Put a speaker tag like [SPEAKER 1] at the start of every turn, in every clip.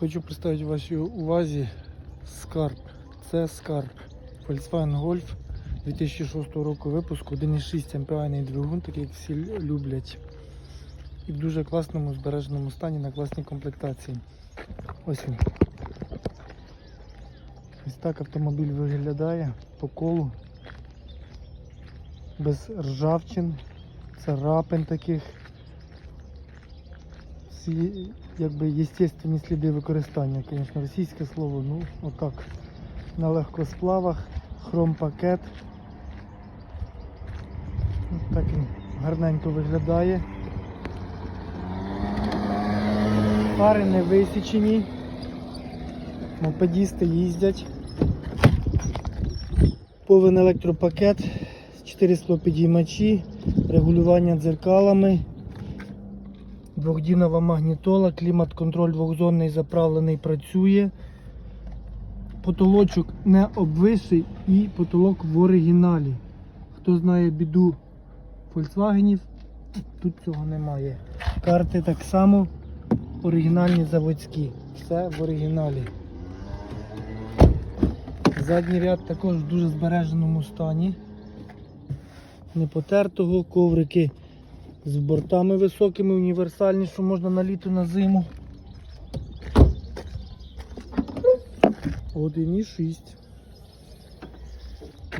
[SPEAKER 1] Хочу представити вашій увазі скарб. Це скарб. Volkswagen Golf 2006 року випуску, 1,6 MPI двигун, такий як всі люблять. І в дуже класному збереженому стані на класній комплектації. Ось він. Ось так автомобіль виглядає по колу. Без ржавчин, царапин таких. Всі якби естественні сліди використання, звісно, російське слово, ну отак. На легкосплавах, хромпакет. Так він гарненько виглядає. Фари не висічені. Мопедісти їздять. Повен електропакет, 4 склопідіймачі, регулювання дзеркалами, двохдінова магнітола, клімат-контроль двохзонний заправлений працює. Потолочок не обвисший і потолок в оригіналі. Хто знає біду Volkswagenів, тут цього немає. Карти так само оригінальні заводські. Все в оригіналі. Задній ряд також в дуже збереженому стані. Не потертого, коврики з бортами високими, універсальні, що можна на літо на зиму. 1,6.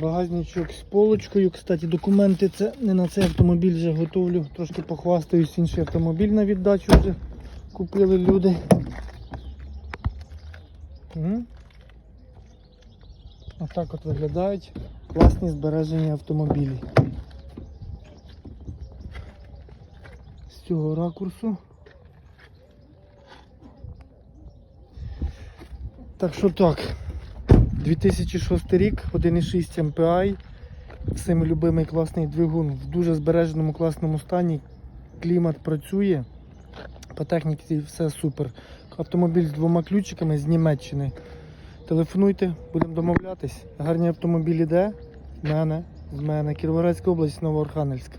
[SPEAKER 1] Багажничок з полочкою. Кстати, документи це не на цей автомобіль вже готовлю. Трошки похвастаюсь, інший автомобіль на віддачу вже купили люди. Отак от виглядають класні збережені автомобілі. Цього ракурсу. Так що так. 2006 рік, 1,6 MPI. Всім любимий класний двигун в дуже збереженому класному стані. Клімат працює. По техніці все супер. Автомобіль з двома ключиками з Німеччини. Телефонуйте, будемо домовлятись. Гарні автомобілі де? В мене, з мене. Кіровоградська область, Новоархангельськ.